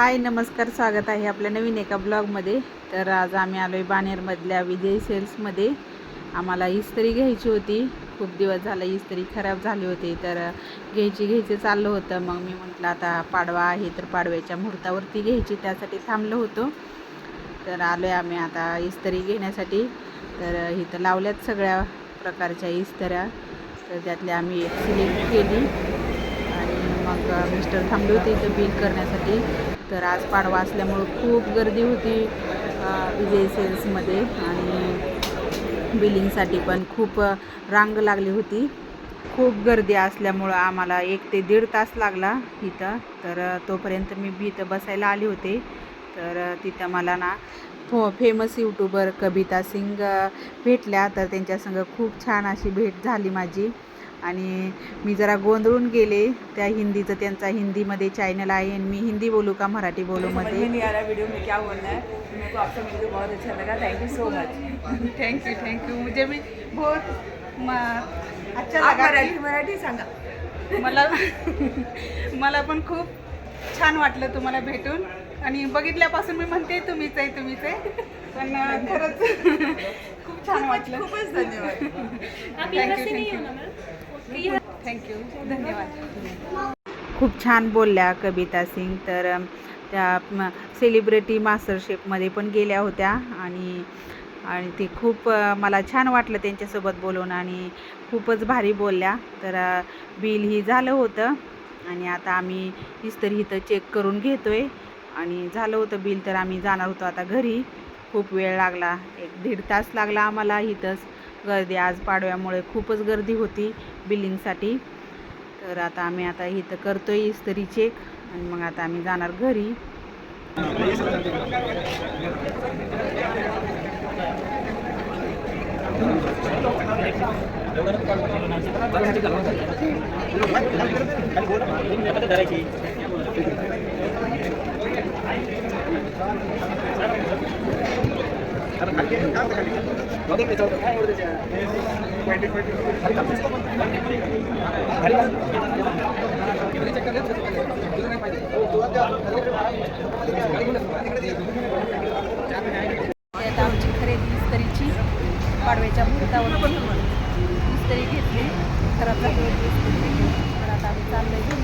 हाय नमस्कार स्वागत आहे आपल्या नवीन एका ब्लॉगमध्ये. तर आज आम्ही आलो आहे बाणेरमधल्या विजय सेल्समध्ये. आम्हाला इस्त्री घ्यायची होती. खूप दिवस झाला इस्त्री खराब झाली होती तर घ्यायची घ्यायची चाललं होतं. मग मी म्हटलं आता पाडवा आहे तर पाडव्याच्या मुहूर्तावरती घ्यायची त्यासाठी थांबलो होतो. तर आलो आहे आम्ही आता इस्त्री घेण्यासाठी. तर इथं लावल्यात सगळ्या प्रकारच्या इस्त्र्या. तर त्यातल्या आम्ही एक सिलेक्ट केली. मिस्टर थांबले होते इथं बिल करण्यासाठी. तर आज पाडवा असल्यामुळं खूप गर्दी होती विजय सेल्समध्ये आणि बिलिंगसाठी पण खूप रांग लागली होती. खूप गर्दी असल्यामुळं आम्हाला एक ते दीड तास लागला इथं. तर तोपर्यंत मी इथं बसायला आले होते. तर तिथं मला ना फो फेमस यूट्यूबर कविता सिंग भेटल्या. तर त्यांच्यासंग खूप छान अशी भेट झाली माझी. आणि मी जरा गोंधळून गेले. त्या हिंदीचं त्यांचा हिंदीमध्ये चॅनल आहे आणि मी हिंदी बोलू का मराठी बोलू समझ में मध्ये वीडियो में क्या बोलना है मेरे को आपसे मिलकर बहुत अच्छा लगा. Thank you so much thank you thank you मुझे भी बहुत म- अच्छा लगा. मराठी मराठी सांगा. मला मला पण खूप छान वाटलं तुम्हाला भेटून. आणि बघितल्यापासून मी म्हणते तुम्हीच आहे तुम्हीच आहे. पण खरंच खूप छान वाटलं. खूपच धन्यवाद. थँक्यू थँक्यू धन्यवाद. खूप छान बोलल्या कविता सिंग. तर त्या सेलिब्रिटी मास्टरशेपमध्ये पण गेल्या होत्या आणि आणि ते खूप मला छान वाटलं त्यांच्यासोबत बोलून आणि खूपच भारी बोलल्या. तर बिल ही झालं होतं आणि आता आम्ही इस्तर इथं चेक करून घेतो आहे आणि झालं होतं बिल तर आम्ही जाणार होतो आता घरी. खूप वेळ लागला एक दीड तास लागला आम्हाला इथंच. गर्दी आज पाडव्यामुळे खूपच गर्दी होती बिलिंगसाठी. तर आता आम्ही आता इथं करतो आहे इस्तरी चेक आणि मग आता आम्ही जाणार घरी. आता आमची खरेदी इस्तरीची पाडव्याच्या मुहूर्तावर. इस्तरी घेतली घरातला तर आता आम्ही चाललंय